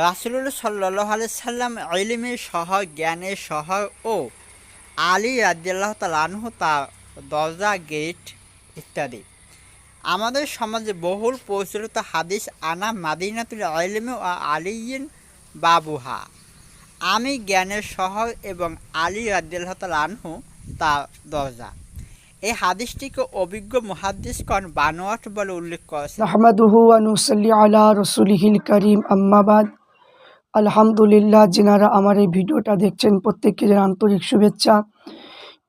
রাসুলুল্লাহ সাল্লাহ সাল্লাম ইলিমের সহ জ্ঞানের সহ ও আলী রাজিয়াল্লাহ তালানহ তা দরজা, গেট ইত্যাদি। আমাদের সমাজে বহুল প্রচলিত হাদিস, আনা মাদিনাতুল ইলমে ও আলিয়িন বাবুহা। আমি জ্ঞানের শহর এবং আলী রাজিয়াল্লাহ তালানহু তা দরজা। এই হাদিসটিকে অভিজ্ঞ মুহাদ্দিসকণ বানোয়াট বলে উল্লেখ করেছে নাহমাদুহু আনুসল্লি আলা রসুলিহিল করিম আম্মাবাদ আলহামদুলিল্লাহ, যেনারা আমার এই ভিডিওটা দেখছেন প্রত্যেককে আন্তরিক শুভেচ্ছা।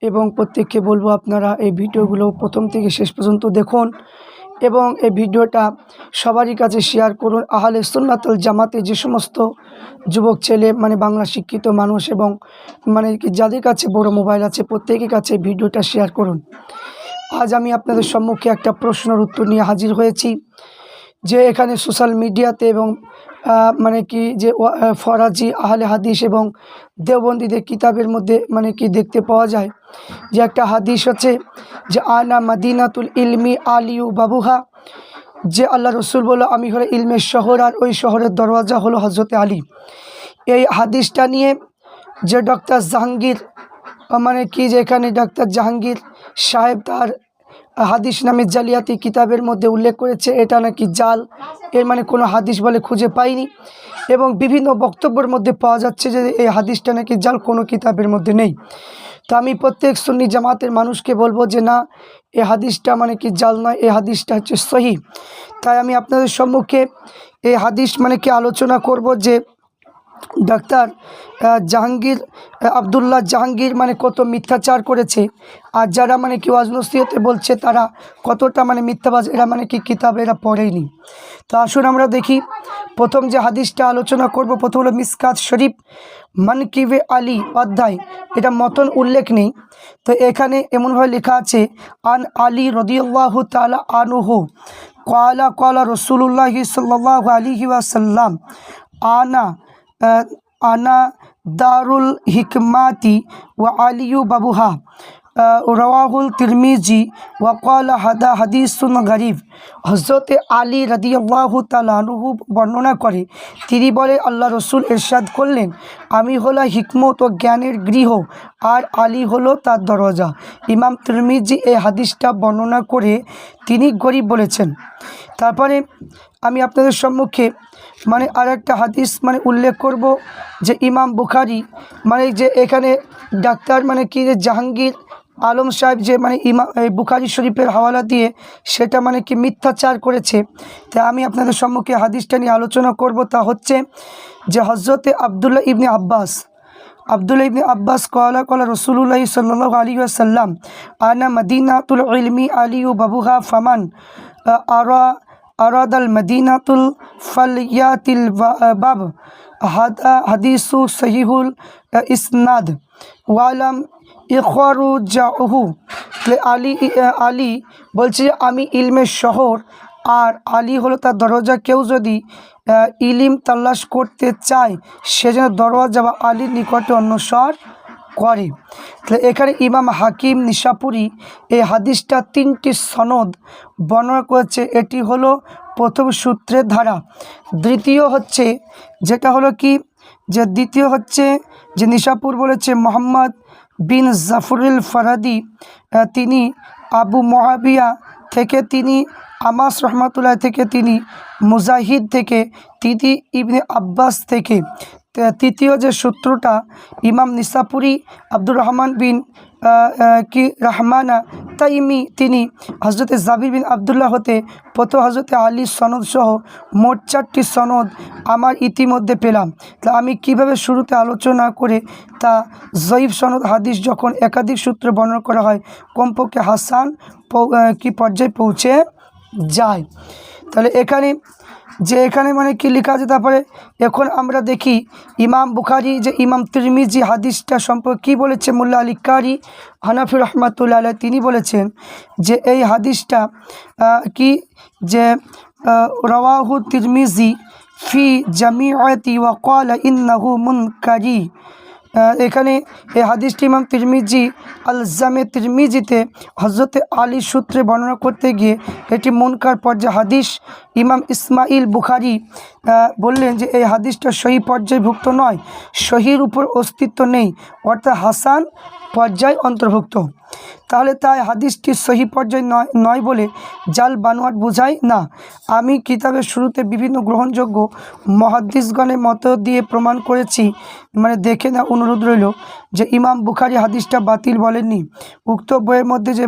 এবং প্রত্যেককে বলব, আপনারা এই ভিডিওগুলো প্রথম থেকে শেষ পর্যন্ত দেখুন এবং এই ভিডিওটা সবারই কাছে শেয়ার করুন। আহলে সুন্নাতুল জামাতে যে সমস্ত যুবক ছেলে মানে বাংলা শিক্ষিত মানুষ এবং মানে যাদের কাছে বড় মোবাইল আছে, প্রত্যেকের কাছে ভিডিওটা শেয়ার করুন। আজ আমি আপনাদের সম্মুখে একটা প্রশ্নের উত্তর নিয়ে হাজির হয়েছি। যে এখানে সোশ্যাল মিডিয়াতে এবং মানে কি যে ফরাজি, আহলে হাদিস এবং দেওবন্দীদের কিতাবের মধ্যে মানে কি দেখতে পাওয়া যায়। যে একটা হাদিস হচ্ছে যে, আনা মাদিনাতুল ইলমি আলিউ বাবুহা যে আল্লাহ রসুল বলো আমি হলো ইলমের শহর আর ওই শহরের দরওয়াজা হলো হজরতে আলী। এই হাদিসটা নিয়ে যে ডক্টর জাহাঙ্গীর মানে কি যে এখানে ডাক্তার জাহাঙ্গীর সাহেব তার হাদিস নামে জালিয়াতি কিতাবের মধ্যে উল্লেখ করেছে, এটা নাকি জাল? এর মানে কোনো হাদিস বলে খুঁজে পাইনি। এবং বিভিন্ন বক্তব্যের মধ্যে পাওয়া যাচ্ছে যে এই হাদিসটা নাকি জাল কোনো কিতাবের মধ্যে নেই। তো আমি প্রত্যেক সুন্নি জামাতের মানুষকে বলব যে না, এ হাদিসটা মানে কি জাল নয়, এ হাদিসটা হচ্ছে সহি। তাই আমি আপনাদের সম্মুখে এই হাদিস মানে কি আলোচনা করব যে ডাক্তার জাহাঙ্গীর আবদুল্লাহ জাহাঙ্গীর মানে কত মিথ্যাচার করেছে। আর যারা মানে কি ওয়াজনসিয়তে বলছে তারা কতটা মানে মিথ্যাবাজ, এরা মানে কি কিতাব, এরা পড়েইনি তো আসুন আমরা দেখি, প্রথম যে হাদিসটা আলোচনা করব, প্রথম হলো মিসকাত শরীফ মানকিবে আলী অধ্যায়। এটা মতন উল্লেখ নেই। তো এখানে এমনভাবে লেখা আছে, আন আলী রদিয়াল্লাহু তালা আনুহু কলা কলা রসুল্লাহি সাল্লাহ আলিহি ওয়াসাল্লাম, আনা আনা দারুল হিকমাতি ওয়া আলিয়ু বাবুহা। রওয়াহুল তিরমিজি ওয়াকালা হাদা হাদিসুন গরিব। হজরতে আলী রাদিয়াল্লাহু তালাহু বর্ণনা করে, তিনি বলে, আল্লাহ রসুল এরশাদ করলেন, আমি হলো হিকমত ও জ্ঞানের গৃহ, আর আলী হলো তার দরজা। ইমাম তিরমিজি এই হাদিসটা বর্ণনা করে তিনি গরিব বলেছেন। তারপরে আমি আপনাদের সম্মুখে মানে আর একটা হাদিস মানে উল্লেখ করব যে ইমাম বুখারি মানে যে এখানে ডাক্তার মানে কি যে জাহাঙ্গীর আলম সাহেব যে মানে ইমা বুখারি শরীফের হাওয়ালা দিয়ে সেটা মানে কি মিথ্যাচার করেছে। তা আমি আপনাদের সম্মুখে হাদিসটা নিয়ে আলোচনা করব। তা হচ্ছে যে হজরতে আবদুল্লাহ ইবনে আব্বাস, আবদুল্লাহ ইবনে আব্বাস কলা কলা রসুল্লাহ সাল্লাহ আলী আসাল্লাম আনা মদিনাতুল ইলমি আলী ও বাবুহা ফামান আরা আরাদাল মদিনাতুল ফলিয়াতিল বাব। হাদিসু সহিহুল ইসনাদ। ওয়ালাম ইখরুজাহু আলী আলী বলছে, আমি ইলমের শহর, আর আলী হলো তার দরজা। কেউ যদি ইলিম তল্লাশ করতে চায়, সে যেন দরওয়াজা বা আলীর নিকটে অন্যসর করে। তাহলে এখানে ইমাম হাকিম নিশাপুরি এই হাদিসটা তিনটি সনদ বর্ণনা করেছে। এটি হলো প্রথম সূত্রের ধারা। দ্বিতীয় হচ্ছে, যেটা হলো কি? যে দ্বিতীয় হচ্ছে যে নিশাপুর বলেছে, মোহাম্মদ বিন জাফরুল ফরাদি তিনি আবু মহাবিয়া থেকে তিনি, আমাস রহমতুল্লাহ থেকে তিনি, মুজাহিদ থেকে তিনি ইবনে আব্বাস থেকে। তৃতীয় যে সূত্রটা, ইমাম নিসাপুরি, আব্দুর রহমান বিন কি, রহমানা তাইমি, তিনি হজরতে জাবির বিন আবদুল্লাহ হতে প্রথম হজরতে আলী সনদ সহ মোট চারটি সনদ আমার ইতিমধ্যে পেলাম। তা আমি কীভাবে শুরুতে আলোচনা করে তা জয়ীফ সনদ হাদিস যখন একাধিক সূত্রে বর্ণনা করা হয়, কমপক্ষে হাসান কি পর্যায়ে পৌঁছে যায়। তাহলে এখানে যে এখানে মানে কি লেখা আছে? তারপরে এখন আমরা দেখি ইমাম বুখারি, যে ইমাম তিরমিজি হাদিসটা সম্পর্কে কী বলেছে? মোল্লা আলী কারি হানাফি রহমাতুল্লাহ আলাইহ তিনি বলেছেন যে এই হাদিসটা কি যে রওয়াহু তিরমিজি ফি জামিয়াতি ওয়া ক্বালা ইন্নাহু মুনকারি। এখানে এই হাদিসটি ইমাম তিরমিজি আল জামে তিরমিজিতে হজরতে আলী সূত্রে বর্ণনা করতে গিয়ে এটি মনকার পর্যায়ে হাদিস। ইমাম ইসমাইল বুখারি বললেন যে এই হাদিসটা সহি পর্যায়ভুক্ত নয়, সহির উপর অস্তিত্ব নেই। অর্থাৎ হাসান পর্যায় অন্তর্ভুক্ত। তাহলে তাই হাদিসটি সহি পর্যায় নয় নয় বলে জাল বানোয়াট বোঝায় না। আমি কিতাবের শুরুতে বিভিন্ন গ্রহণযোগ্য মহাদ্দিসগণের মতো দিয়ে প্রমাণ করেছি মানে দেখে না অনুরোধ রইল যে ইমাম বুখারি হাদিসটা বাতিল বলেননি। উক্ত বইয়ের মধ্যে যে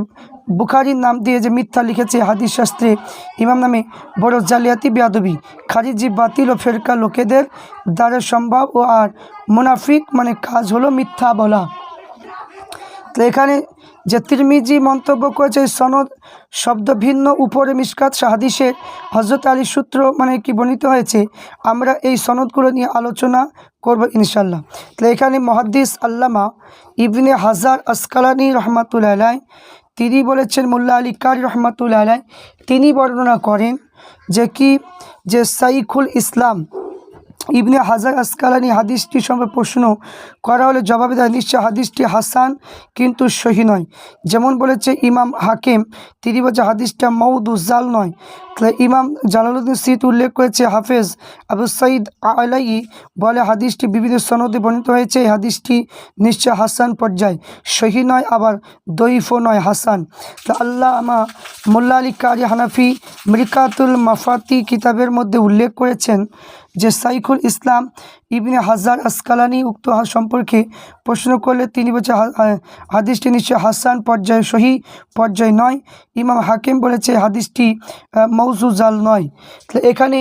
বুখারির নাম দিয়ে যে মিথ্যা লিখেছে হাদিস শাস্ত্রে, ইমাম নামে বড় জালিয়াতি বেয়াদবি, খারিজি বাতিল ও ফেরকা লোকেদের দ্বারা সম্ভব ও আর মুনাফিক মানে কাজ হলো মিথ্যা বলা। তো এখানে যে তিরমিজি মন্তব্য করেছে সনদ শব্দ ভিন্ন, উপরে মিসকাত হাদিসের হজরত আলী সূত্র মানে কি বর্ণিত হয়েছে, আমরা এই সনদগুলো নিয়ে আলোচনা করব ইনশাল্লাহ তো এখানে মহাদ্দিস আল্লামা ইবনে হাজার আসকালানি রহমাতুল্লাহ আলাই তিনি বলেছেন, মোল্লা আলী কারি রহমাতুল্লাহ আলাই তিনি বর্ণনা করেন যে কি, যে সাইখুল ইসলাম ইবনে হাজার আসকালানি হাদিসটি সম্পর্কে প্রশ্ন করা হলে জবাবে দেয়, নিশ্চয় হাদিসটি হাসান কিন্তু সহি নয়। যেমন বলেছে ইমাম হাকিম, তিনি বলছে হাদিসটা মৌদু জাল নয়। তাহলে ইমাম জালালুদ্দিন সিদ উল্লেখ করেছে, হাফেজ আবু সঈদ আলাই বলে হাদিসটি বিভিন্ন সনদে বর্ণিত হয়েছে। এই হাদিসটি নিশ্চয় হাসান পর্যায়। সহি নয়, আবার দৈফ নয়, হাসান। আল্লাহ আমা মোল্লা আলী কারি হানাফি মৃকাতুল মাফাতি কিতাবের মধ্যে উল্লেখ করেছেন যে সাইখুল ইসলাম ইবনে হাজার আসকালানি উক্ত সম্পর্কে প্রশ্ন করলে তিনি বলছে হাদিসটি নিশ্চয় হাসান পর্যায়ে সহি, পর্যায় নয়। ইমাম হাকিম বলেছে, হাদিসটি মৌজু জাল নয়। তাহলে এখানে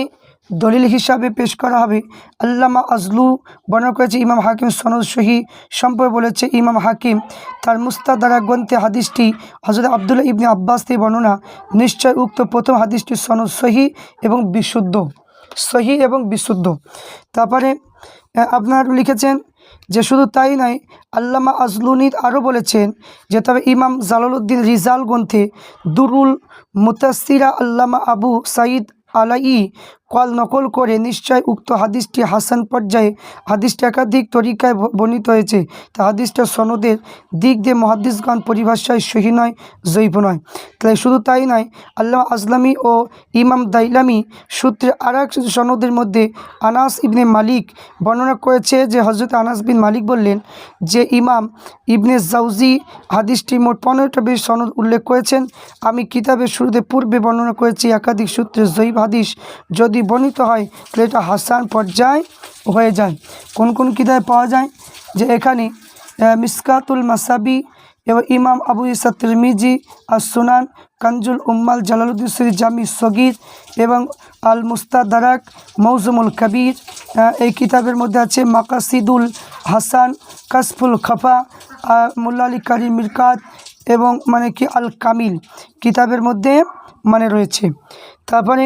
দলিল হিসাবে পেশ করা হবে। আল্লামা আজলু বর্ণনা করেছে, ইমাম হাকিম সনদ সহি সম্পর্কে বলেছে, ইমাম হাকিম তার মুস্তাদারা গ্রন্থে হাদিসটি হজরত আবদুল্লাহ ইবনে আব্বাস থেকে বর্ণনা। নিশ্চয় উক্ত প্রথম হাদিসটি সনদ সহি এবং বিশুদ্ধ। সহি এবং বিশুদ্ধ। তারপরে আপনার লিখেছেন যে শুধু তাই নয় আল্লামা আজলুনির আরও বলেছেন যে তবে ইমাম জালালউদ্দিন রিজাল গ্রন্থে দুরুল মুতাসিরা আল্লামা আবু সাইদ আলাই কল নকল করে নিশ্চয় উক্ত হাদিসটি হাসান পর্যায়ে হাদিসটি একাধিক তরিকায় বর্ণিত হয়েছে। তা হাদিসটা সনদের দিক দিয়ে মহাদিসগণ পরিভাষায় সহি নয় জৈব নয়। তাই শুধু তাই নয় আল্লাহ আজলামি ও ইমাম দাইলামি সূত্রে আর এক সনদের মধ্যে আনাস ইবনে মালিক বর্ণনা করেছে যে হজরত আনাস বিন মালিক বললেন যে ইমাম ইবনে জাউজি হাদিসটি মোট পনেরোটা বেশ সনদ উল্লেখ করেছেন। আমি কিতাবের শুরুতে পূর্বে বর্ণনা করেছি একাধিক সূত্রে জৈব হাদিস যদি বর্ণিত হয় তাহলে এটা হাসান পর্যায় হয়ে যায়। কোন কোন কিতাবে পাওয়া যায়? যে এখানে মিসকাতুল মাসাবি এবং ইমাম আবু ইসা তিরমিজি আর সুনান কানজুল উম্মাল জালালুদ্দিন শ্রী জামি সগির এবং আল মুস্তাদারাক মৌজুমুল কবির এই কিতাবের মধ্যে আছে মাকাসিদুল হাসান কাসফুল খফা আহ, মোল্লা আলী কারি মিরকাত এবং মানে কি আল কামিল কিতাবের মধ্যে মানে রয়েছে। তারপরে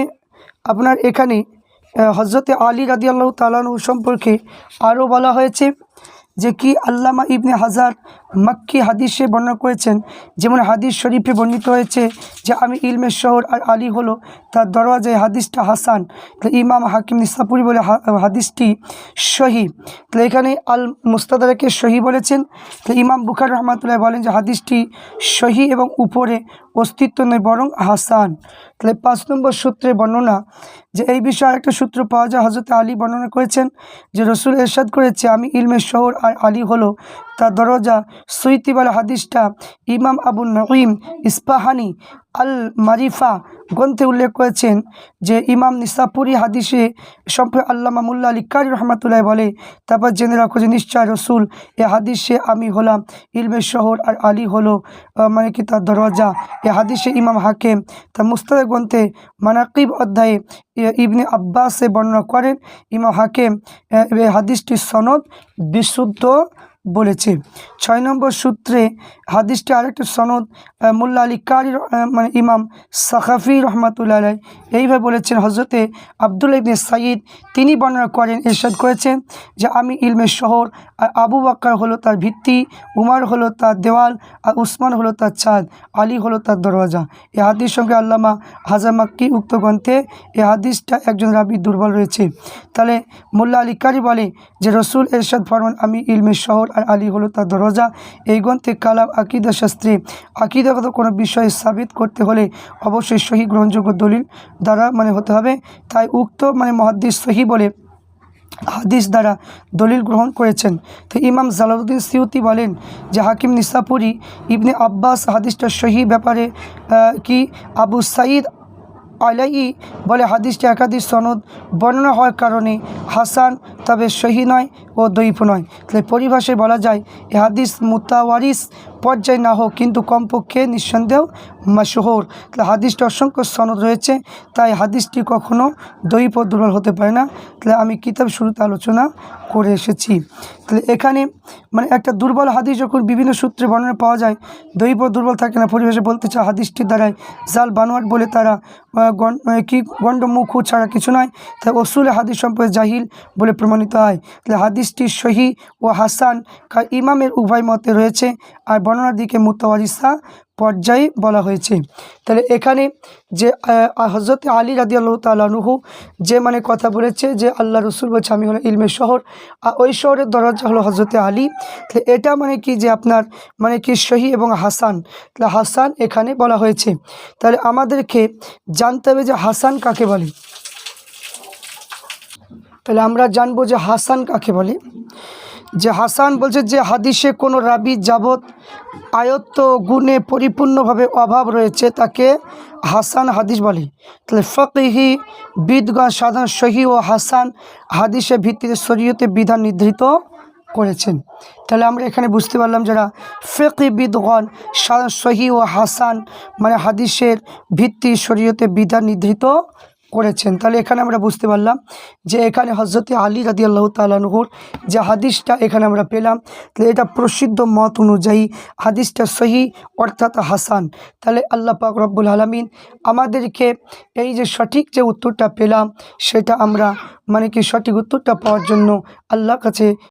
আপনার এখানে হজরতে আলী রাদি আল্লাহ তালানু সম্পর্কে আরও বলা হয়েছে যে কি আল্লামা ইবনে হাজার মাক্কি হাদিসে বর্ণনা করেছেন, যেমন হাদিস শরীফে বর্ণিত হয়েছে যে আমি ইলমের শহর আর আলী হলো, তার দরওয়াজায় হাদিসটা হাসান। তাহলে ইমাম হাকিম নিসাপুরি বলে হাদিসটি সহি। তাহলে এখানে আল মুস্তাদারাকে সহি বলেছেন। তাহলে ইমাম বুখার রহমাতুল্লাহ বলেন যে হাদিসটি সহি এবং উপরে অস্তিত্ব নয়, বরং হাসান। তাহলে পাঁচ নম্বর সূত্রে বর্ণনা, যে এই বিষয়ে একটা সূত্র পাওয়া যায় হজরত আলী বর্ণনা করেছেন যে রসুল এরশাদ করেছে, আমি ইলমের শহর আর আলী হলো তার দরজা সুইতিবালা হাদিসটা ইমাম আবু নঈম ইস্পাহানি আল মারিফা গ্রন্থে উল্লেখ করেছেন যে ইমাম নিসাপুরি হাদিসে সম্পর্কে আল্লামা মুল্লা আলী কারি রহমাতুল্লাহ বলে, তারপর জেনে রাখো যে নিশ্চয় রসুল এ হাদিসে আমি হলাম ইলমের শহর আর আলী হলো মানে কি তার দরজা। এ হাদিসে ইমাম হাকেম তার মুস্তাদ গ্রন্থে মানাকিব অধ্যায়ে ইবনে আব্বাসে বর্ণনা করেন। ইমাম হাকেম হাদিসটির সনদ বিশুদ্ধ বলেছে। ছয় নম্বর সূত্রে হাদিসটি আরেকটা সনদ মোল্লা আলী কারি মানে ইমাম সাখাফি রহমাতুল্লাহ এইভাবে বলেছেন হজরতে আবদুল্লা ইবনে সাইদ তিনি বর্ণনা করেন, এরশাদ করেছেন যে, আমি ইলমের শহর আর আবু বাক্কার হলো তার ভিত্তি, উমার হলো তার দেওয়াল আর উসমান হলো তার চাঁদ আলী হলো তার দরওয়াজা। এই হাদিস সঙ্গে আল্লামা হাজার মাক্কি উক্ত গ্রন্থে এই হাদিসটা একজন রাবি দুর্বল রয়েছে। তাহলে মোল্লা আলী কারি বলে যে, রসুল এরশাদ ফরমান, আমি ইলমের শহর আলী হলো তার দরজা। এই গ্রন্থে কালাম আকিদা শাস্ত্রে। আকিদাগত কোনো বিষয় সাবিত করতে হলে অবশ্যই সহি গ্রহণযোগ্য দলিল দ্বারা মানে হতে হবে। তাই উক্ত মানে মহাদ্দিস সহি বলে হাদিস দ্বারা দলিল গ্রহণ করেছেন। তো ইমাম জালালউদ্দিন সিউতি বলেন যে হাকিম নিসাপুরি ইবনে আব্বাস হাদিসটা সহি ব্যাপারে কি? আবু সাঈদ আলাই বলে হাদিসটি একাধিক সনদ বর্ণনা হওয়ার কারণে হাসান তবে সহি নয় ও দৈপ নয়। তাহলে পরিভাষায় বলা যায় এ হাদিস মুতাওয়ারিস পর্যায়ে না হোক, কিন্তু কমপক্ষে নিঃসন্দেহ মাসহর তাহলে হাদিসটি অসংখ্য সনদ রয়েছে, তাই হাদিসটি কখনও ও দুর্বল হতে পারে না। তাহলে আমি কিতাব শুরুতে আলোচনা করে এসেছি। তাহলে এখানে মানে একটা দুর্বল হাদিস যখন বিভিন্ন সূত্রে বর্ণনা পাওয়া যায়, দৈব দুর্বল থাকে না পরিবেশে বলতে চায়, হাদিসটির দ্বারাই জাল বানোয়াট বলে তারা কি গণ্ডমুখ ছাড়া কিছু নয় তাই অসুলে হাদিস সম্পর্কে জাহিল বলে প্রমাণিত হয়। তাহলে হাদিসটি সহি ও হাসান ইমামের উভয় মতে রয়েছে, আর বর্ণনার দিকে মুতাওয়ারিসা পর্যায়ে বলা হয়েছে। তাহলে এখানে যে হজরত আলী রাদি আল্লাহ তালানুহু যে মানে কথা বলেছে যে আল্লাহ রসুল বলছে, আমি হলো ইলমের শহর। আর ওই শহরের দরজা হলো হজরতে আলী। তাহলে এটা মানে কি যে আপনার মানে কি সহি এবং হাসান? তাহলে হাসান এখানে বলা হয়েছে। তাহলে আমাদেরকে জানতে হবে যে হাসান কাকে বলে। তাহলে আমরা জানব যে হাসান কাকে বলে। যে হাসান বলছে যে হাদিসে কোনো রাবি যাবৎ আয়ত্ত গুণে পরিপূর্ণভাবে অভাব রয়েছে, তাকে হাসান হাদিস বলে। তাহলে ফকিহি বিদগণ সাধারণ সহি ও হাসান হাদিসে ভিত্তিতে শরীয়তে বিধান নির্ধারিত করেছেন। তাহলে আমরা এখানে বুঝতে পারলাম যারা ফেকি বিদগণ সাধারণ সহি ও হাসান মানে হাদিসের ভিত্তি শরীয়তে বিধান নির্ধারিত করেছেন। তাহলে এখানে আমরা বুঝতে পারলাম যে এখানে হজরতে আলী রাদি আল্লাহ তালানহুর যে হাদিসটা এখানে আমরা পেলাম, তাহলে এটা প্রসিদ্ধ মত অনুযায়ী হাদিসটা সহি অর্থাৎ হাসান। তাহলে আল্লাহ পাক রব্বুল আলমিন আমাদেরকে এই যে সঠিক যে উত্তরটা পেলাম, সেটা আমরা মানে কি সঠিক উত্তরটা পাওয়ার জন্য আল্লাহর কাছে